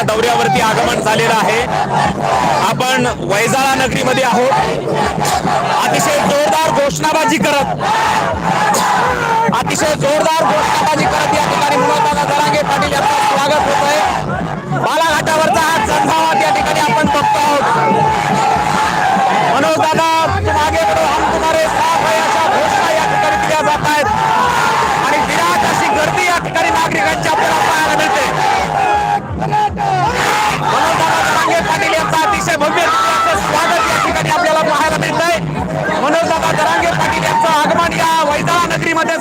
या दौऱ्यावरती आगमन झालेलं आहे. आपण वैजाळा नगरीमध्ये आहोत. अतिशय जोरदार घोषणाबाजी करत अतिशय जोरदार घोषणाबाजी करत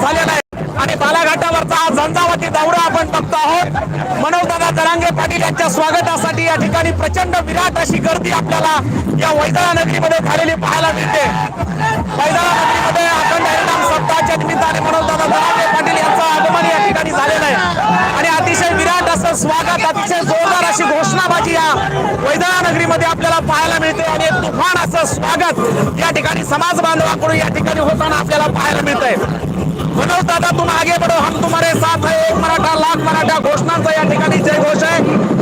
झालेलं आहे आणि बालाघाटावरचा हा झंझावाती दौरा आपण बघतो आहोत. मनोजदादा जरांगे पाटील यांच्या स्वागतासाठी या ठिकाणी प्रचंड विराट अशी गर्दी आपल्याला या वैजाळा नगरीमध्ये झालेली पाहायला मिळते. वैजाळा नगरीमध्ये अखंड हरिनाम सप्ताहाच्या निमित्ताने मनोजदादा जरांगे पाटील यांचं आगमन या ठिकाणी झालेलं आहे. आणि अतिशय विराट असं स्वागत अतिशय जोरदार अशी घोषणाबाजी या वैजाळा नगरीमध्ये आपल्याला पाहायला मिळते आणि एक तुफान असं स्वागत या ठिकाणी समाज बांधवाकडून या ठिकाणी होताना आपल्याला पाहायला मिळतंय. मनोज दादा तुम्हाला आगे बढ़ो हम तुम्हारे साथ है। एक मराठा लाख मराठा घोषणांचा या ठिकाणी जय घोष आहे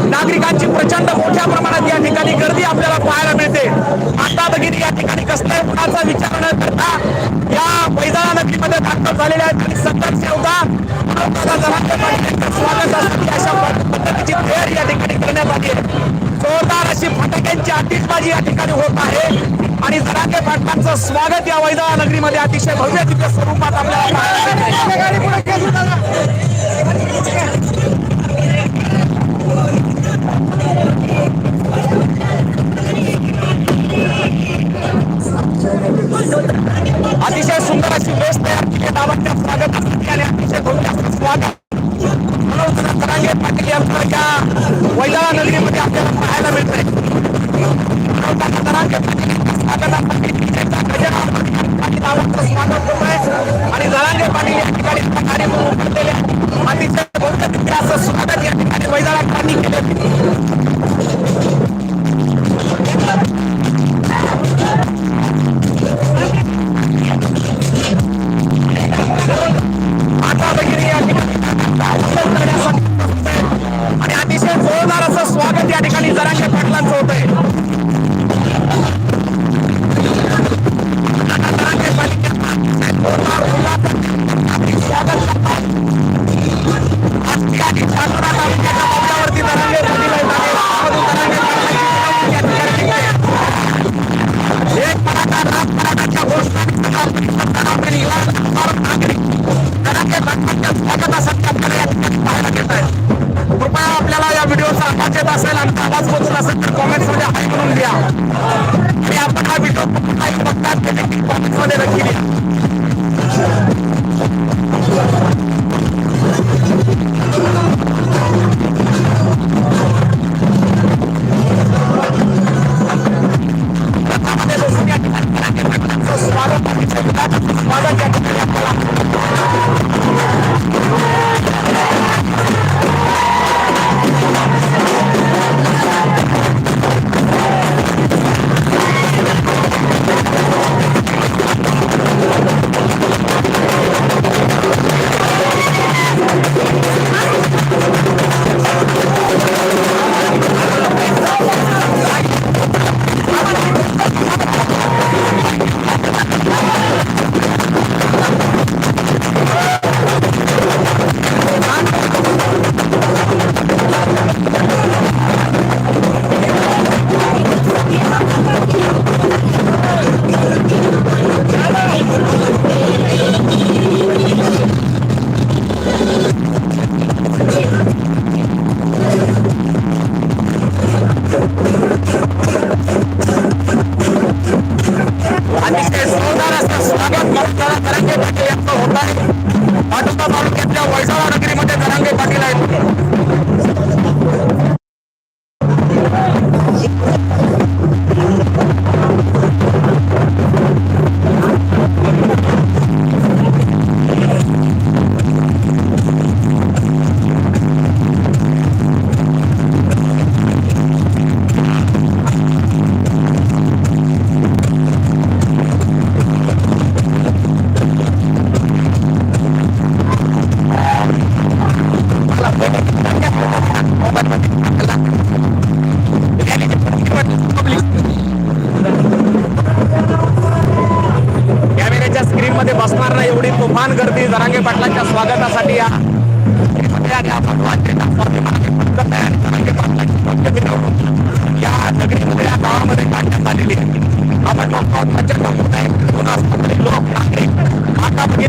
नागरिकांची प्रचंड मोठ्या प्रमाणात या ठिकाणी गर्दी आपल्याला पाहायला मिळते. आता तगिरी या ठिकाणी कसलाही कुणाचा विचार न करता या वैजाळा नदीमध्ये दाखल झालेल्या आहेत आणि सतत अशा पद्धतीची तयारी या ठिकाणी करण्यात आली आहे. जोरदार अशी फटाक्यांची आतिषबाजी या ठिकाणी होत आहे. आणि जराके पाटलांचं स्वागत या वैदा नगरीमध्ये अतिशय भव्य तिथे स्वरूपात आपल्याला अतिशय सुंदर अशी वेस्ट तयार केली. दादांच्या स्वागतासाठी आणि अतिशय भव्य स्वागत. पाटील यांचं या वैजाळा नगरीमध्ये पाहायला मिळतंय. आणि जरांगे पाटील या ठिकाणी म्हणून अतिशय असं स्वागत या ठिकाणी वैजाळाकरांनी केले. जोरदार फुलाचं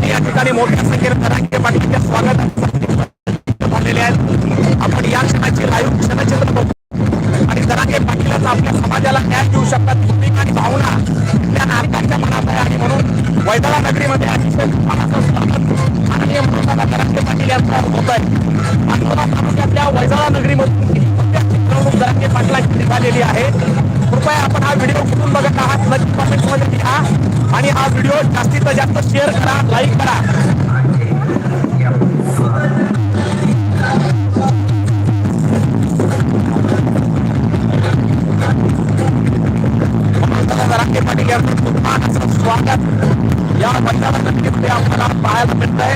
या ठिकाणी मोठ्या संख्येने तरांगे पाटीलच्या स्वागत. आपल्याला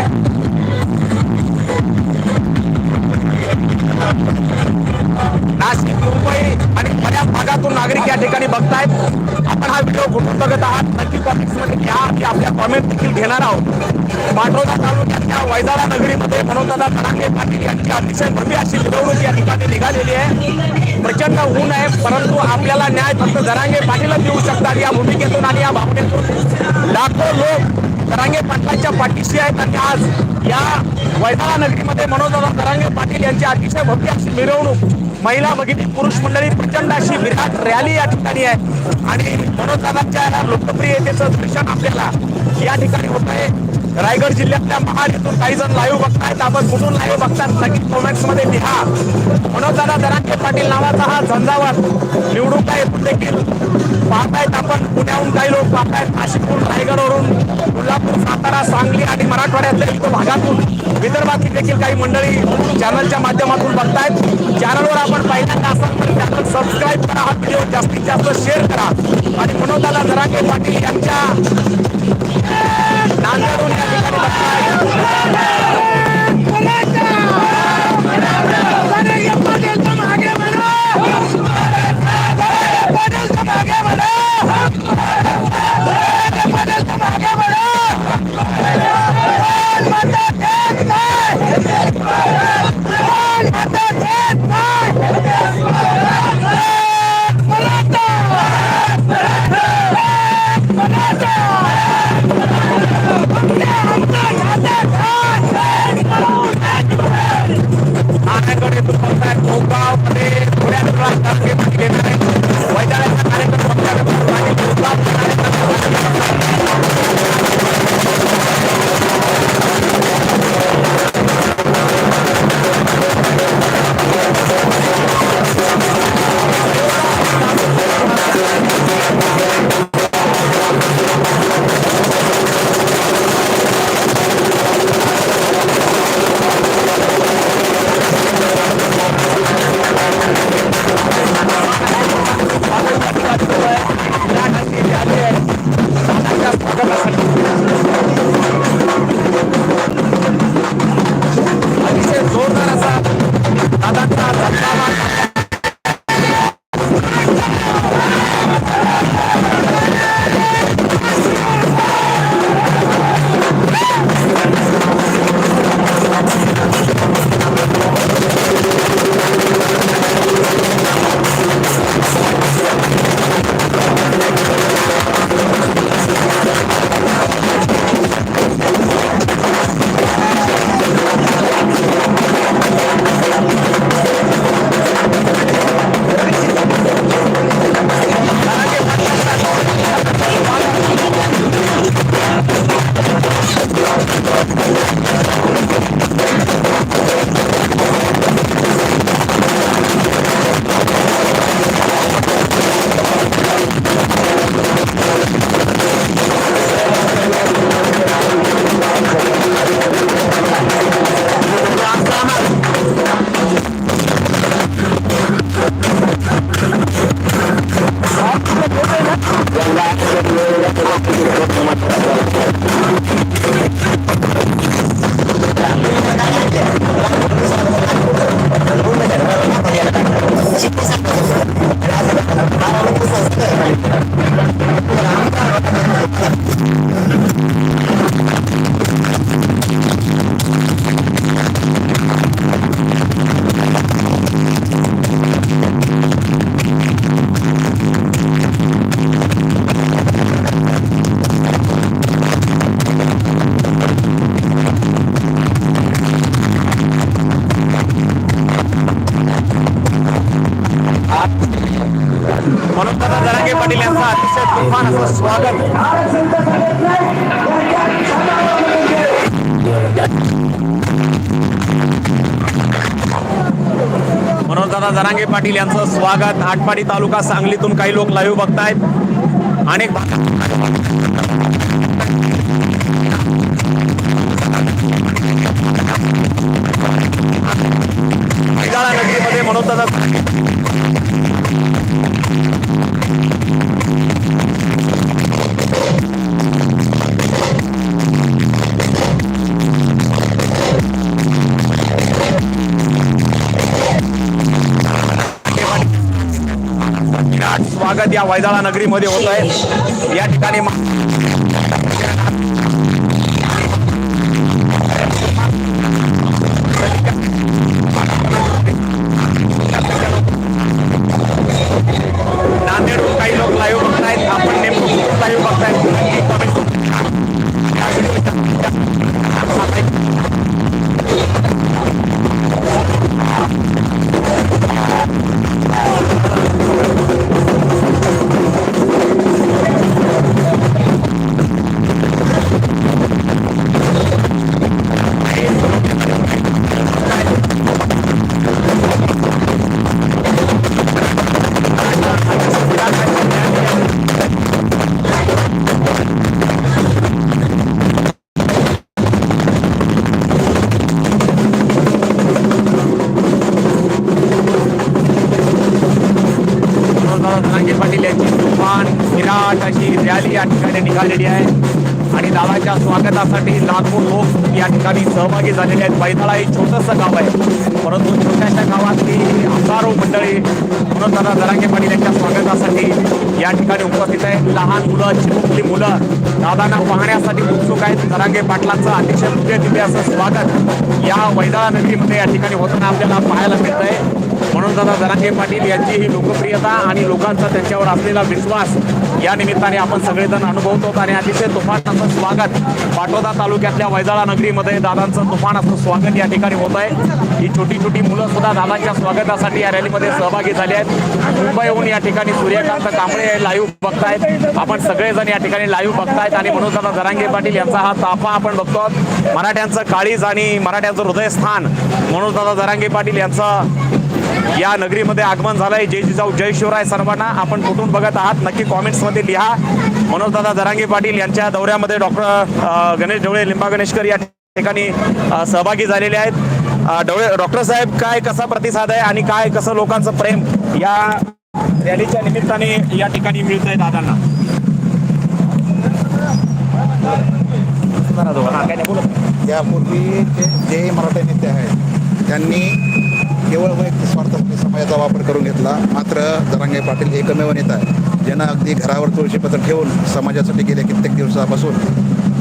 नाशिक मुंबई आणि बऱ्याच भागातून नागरिक या ठिकाणी बघतायत. आपण हा व्हिडिओ कुठून बघत आहात? नक्की कॉमेंट्समध्ये घ्या की आपल्या कॉमेंट देखील घेणार आहोत. पाटोदा तालुक्यातल्या वैजारा नगरीमध्ये मनोजदादा तरांगे पाटील यांची अतिशय भव्य अशी मिरवणूक या ठिकाणी निघालेली आहे. प्रचंड ऊन आहे परंतु आपल्याला न्याय फक्त जरांगे पाटीलच देऊ शकतात या भूमिकेतून आणि या भावनेतून. लाखो लोक तरांगे पाटलांच्या पाठीशी आहेत आणि आज या वैदाळा नगरीमध्ये मनोजदादा तरांगे पाटील यांची अतिशय भव्य अशी मिरवणूक महिला भगिनी पुरुष मंडळी प्रचंड अशी विराट रॅली या ठिकाणी आहे. आणि मनोजदादांच्या लोकप्रियतेचं दर्शन आपल्याला या ठिकाणी होत आहे. रायगड जिल्ह्यातल्या महाड येथून काही जण लाईव्ह बघतायत. आपण कुठून लाईव्ह बघतात? नक्की कॉमेंट्समध्ये लिहा. मनोजदादा दरांगे पाटील नावाचा हा झंझावात. निवडून काय देखील? पाहतायत आपण पुण्याहून काही लोक. पाहतायत नाशिकहून रायगडवरून कोल्हापूर सातारा सांगली आणि मराठवाड्यातल्या इतर भागातून. विदर्भातील देखील काही मंडळी चॅनलच्या माध्यमातून बघतायत. चॅनलवर आपण पहिल्यांदा असाल तर चॅनल सबस्क्राईब करा. हा व्हिडिओ जास्तीत जास्त शेअर करा. आणि म्हणून दादा दरांगे पाटील यांच्या नांदेडून अतिशय तुफान असं स्वागत म्हणून दादा जरांगे पाटील यांचं स्वागत. आटपाडी तालुका सांगलीतून काही लोक लाईव्ह बघतायत. अनेक स्वागत या वैदाळा नगरीमध्ये होत आहे. या ठिकाणी या ठिकाणी उपस्थित आहे लहान मुलं चिमुकली मुलं. दादांना पाहण्यासाठी उत्सुक आहेत. जरांगे पाटलांचं अतिशय नृत्य दिव्य असं स्वागत या वैदाळा नगरीमध्ये या ठिकाणी होताना आपल्याला पाहायला मिळत आहे म्हणून दादा जरांगे पाटील यांची ही लोकप्रियता आणि लोकांचा त्यांच्यावर असलेला विश्वास या निमित्ताने आपण सगळेजण अनुभवतो आणि अतिशय तुफान असं स्वागत पाटोदा तालुक्यातल्या वैजाळा नगरीमध्ये दादांचं तुफान असं स्वागत या ठिकाणी होत आहे. ही छोटी छोटी मुलं सुद्धा दादांच्या स्वागतासाठी या रॅलीमध्ये सहभागी झाली आहेत. मुंबईहून या ठिकाणी सूर्यकांत कांबळे लाईव्ह बघतायत. आपण सगळेजण या ठिकाणी लाईव्ह बघतायत आणि म्हणून दादा जरांगे पाटील यांचा हा ताफा आपण बघतो मराठ्यांचं काळीज आणि मराठ्यांचं हृदयस्थान म्हणून दादा जरांगे पाटील यांचं या नगरीमध्ये आगमन झालंय. जय जिजाऊ जय शिवराय सर्वांना आपण कुठून बघत आहात. नक्की कॉमेंट्समध्ये लिहा. मनोजदादा दादा पाटील यांच्या दौऱ्यामध्ये डॉक्टर गणेश ढवळे लिंबा गणेशकर या ठिकाणी सहभागी झालेले आहेत. अ, ढवळे डॉक्टर साहेब काय कसा प्रतिसाद आहे आणि काय कसं लोकांचं प्रेम या रॅलीच्या निमित्ताने या ठिकाणी मिळत आहे दादांना? नाही, यापूर्वी जे जे मराठी नेते आहेत त्यांनी केवळ वैयक्तिक स्वार्थासाठी समाजाचा वापर करून घेतला मात्र जरांगे पाटील एकमेव नेता आहे ज्यांना अगदी घरावर तुळशीपत्र ठेवून समाजासाठी गेल्या कित्येक दिवसापासून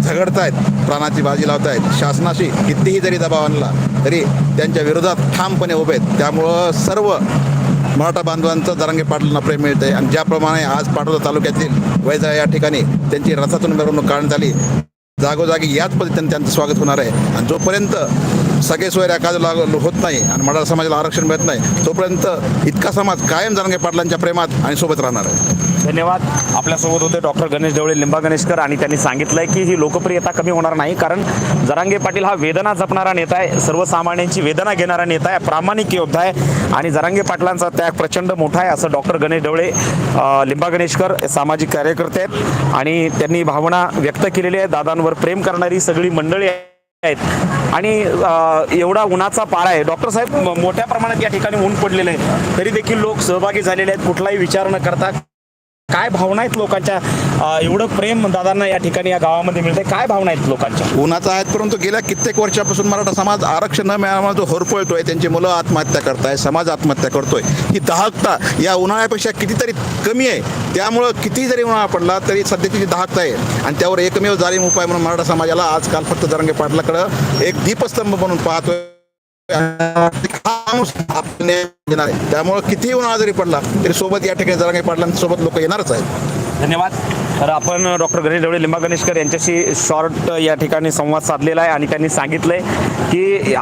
झगडतायत प्राणाची बाजी लावतायत. शासनाशी कितीही जरी दबाव आणला तरी त्यांच्या विरोधात ठामपणे उभे आहेत. त्यामुळं सर्व मराठा बांधवांचं जरांगे पाटलांना प्रेम मिळते आणि ज्याप्रमाणे आज पाटोदा तालुक्यातील वैजा या ठिकाणी त्यांची रथातून मिरवणूक काढण्यात आली जागोजागी याच पद्धतीने त्यांचं स्वागत होणार आहे. आणि जोपर्यंत सगळे सोयऱ्या काजू लागू होत नाही आणि मराठा समाजाला आरक्षण मिळत नाही. तोपर्यंत इतका समाज कायम जाणगे पाटलांच्या प्रेमात आणि सोबत राहणार आहे. धन्यवाद. आपल्यासोबत होते डॉक्टर गणेश ढवळे लिंबा गणेशकर आणि त्यांनी सांगितलंय की ही लोकप्रियता कमी होणार नाही कारण जरांगे पाटील हा वेदना जपणारा नेता आहे सर्वसामान्यांची वेदना घेणारा नेता आहे प्रामाणिक योद्धा आहे आणि जरांगे पाटलांचा त्याग प्रचंड मोठा आहे असं डॉक्टर गणेश ढवळे लिंबा गणेशकर सामाजिक कार्यकर्ते आहेत आणि त्यांनी भावना व्यक्त केलेली आहे. दादांवर प्रेम करणारी सगळी मंडळी आहेत. आणि एवढा उन्हाचा पारा आहे. डॉक्टर साहेब मोठ्या प्रमाणात या ठिकाणी ऊन पडलेलं आहे. तरी देखील लोक सहभागी झालेले आहेत. कुठलाही विचार न करता काय भावना आहेत लोकांच्या? एवढं प्रेम दादांना या ठिकाणी या गावामध्ये मिळते काय भावना आहेत लोकांच्या? उन्हाचा आहेत परंतु गेल्या कित्येक वर्षापासून मराठा समाज आरक्षण न मिळाल्यामुळे तो होरपळतोय. त्यांची मुलं आत्महत्या करताय समाज आत्महत्या करतोय. ही दाहकता या उन्हाळ्यापेक्षा कितीतरी कमी आहे. त्यामुळं किती जरी उन्हाळा पडला तरी सध्याची जी दाहकता आहे. आणि त्यावर एकमेव जारीम उपाय म्हणून मराठा समाजाला आजकाल फक्त जरंगे पाटलाकडं एक दीपस्तंभ म्हणून पाहतोय. येणार आहे. त्यामुळे कितीही उन्हाळा जरी पडला तरी सोबत या ठिकाणी जरा काही पडला सोबत लोक येणारच आहेत. धन्यवाद. तर आपण डॉक्टर गणेश ढवळे लिंबा गणेशकर यांच्याशी शॉर्ट या ठिकाणी संवाद साधलेला आहे आणि त्यांनी सांगितलंय की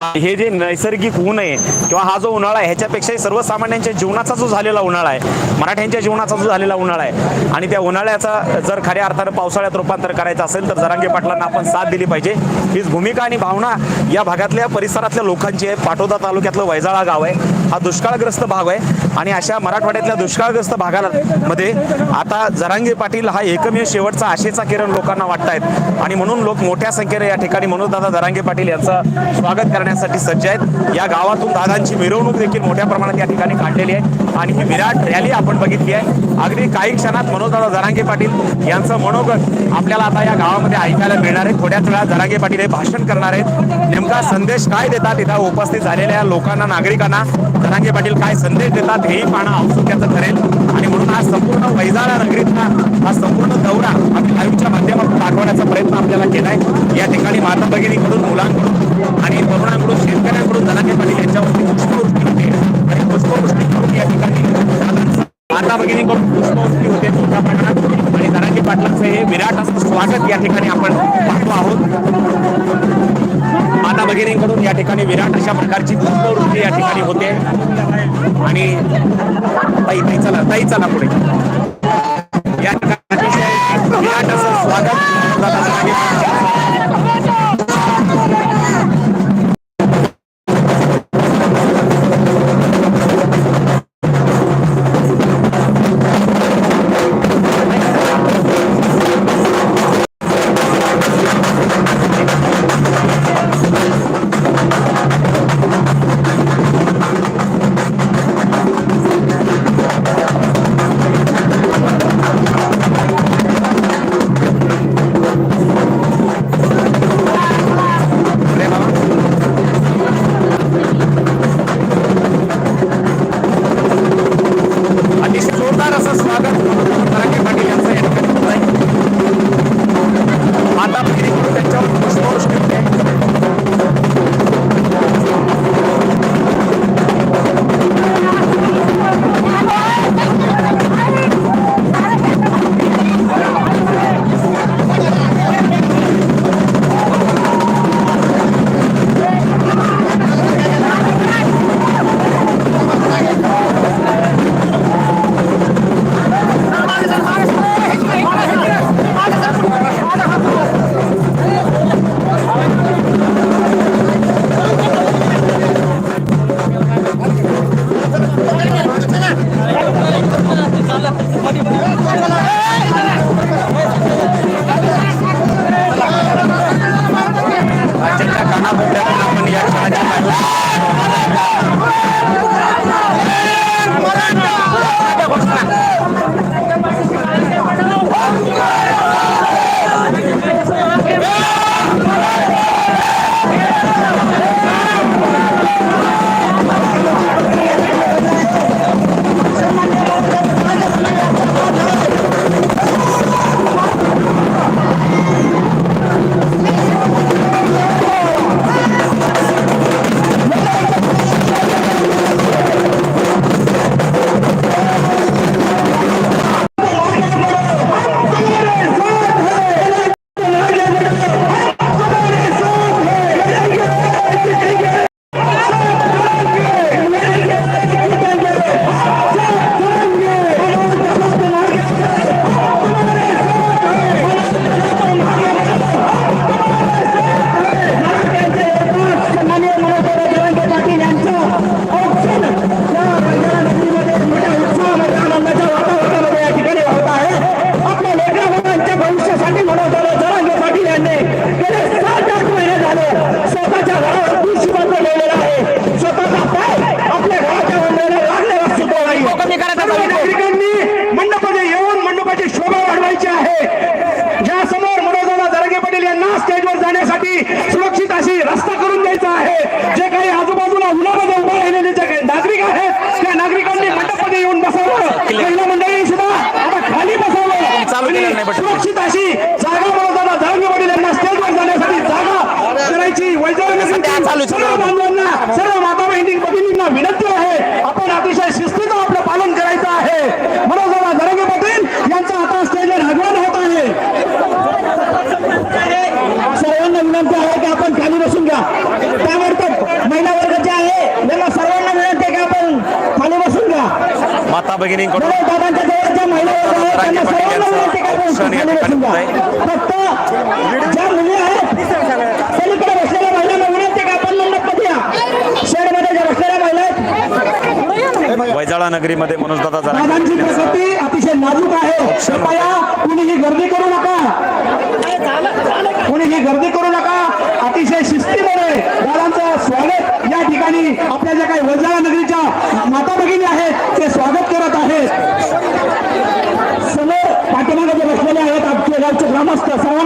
हे जे नैसर्गिक ऊन आहे किंवा हा जो उन्हाळा आहे ह्याच्यापेक्षाही सर्वसामान्यांच्या जीवनाचा जो झालेला उन्हाळा आहे मराठ्यांच्या जीवनाचा जो झालेला उन्हाळा आहे आणि त्या उन्हाळ्याचा जर खऱ्या अर्थानं पावसाळ्यात रूपांतर करायचं असेल तर जरांगे पाटलांना आपण साथ दिली पाहिजे. हीच भूमिका आणि भावना या भागातल्या परिसरातल्या लोकांची आहे. पाटोदा तालुक्यातलं वैजाळा गाव आहे. हा दुष्काळग्रस्त भाग आहे आणि अशा मराठवाड्यातल्या दुष्काळग्रस्त भागामध्ये आता जरांगे पाटील हा एकमेव शेवटचा आशेचा किरण लोकांना वाटतायत. आणि म्हणून लोक मोठ्या संख्येने या ठिकाणी मनोजदादा जरांगे पाटील यांचं स्वागत करण्यासाठी सज्ज आहेत. या गावातून दादांची मिरवणूक देखील मोठ्या प्रमाणात या ठिकाणी काढलेली आहे. आणि ही विराट रॅली आपण बघितली आहे. अगदी काही क्षणात मनोजदादा जरांगे पाटील यांचं मनोगत आपल्याला आता या गावामध्ये ऐकायला मिळणार आहे. थोड्याच वेळात जरांगे पाटील हे भाषण करणार आहेत. नेमका संदेश काय देतात? इथं उपस्थित झालेल्या लोकांना नागरिकांना जरांगे पाटील काय संदेश देतात? हेही पाहणं औत्सुक्याचं ठरेल. आणि म्हणून हा संपूर्ण वैजाळा नगरीतला हा संपूर्ण दौरा आम्ही लाईव्हच्या माध्यमातून दाखवण्याचा प्रयत्न आपल्याला केलाय. या ठिकाणी माता भगिनीकडून मुलांकडून आणि तरुणांकडून शेतकऱ्यांकडून जरांगे पाटील यांच्यावरती पुष्पवृष्टी होते. आणि पुष्पवृष्टी करून या ठिकाणी माता भगिनीकडून पुष्पवृष्टी होते मोठ्या प्रमाणात. आणि जरांगे पाटलांचं हे विराट असं स्वागत या ठिकाणी आपण पाहतो आहोत. माता भगिनींकडून या ठिकाणी विराट अशा प्रकारची पुष्पवृष्टी या ठिकाणी होते. आणि ताई ताई चला ताई चला पुढे. या ठिकाणी विराट असं स्वागत. या. शेडमध्ये ज्या बसलेल्या महिला आहेत वैजाळा नगरीमध्ये मनोज दादा जरा अतिशय नाजूक आहे. कृपया कुणीही गर्दी करू नका. कुणीही गर्दी करू नका. अतिशय शिस्तीमध्ये या ठिकाणी आपल्या ज्या काही वजारा नगरीच्या माता भगिनी आहेत ते स्वागत करत आहेत. समोर पाठीमागे बसलेले आहेत आपल्या गावचे ग्रामस्थ सर्वांना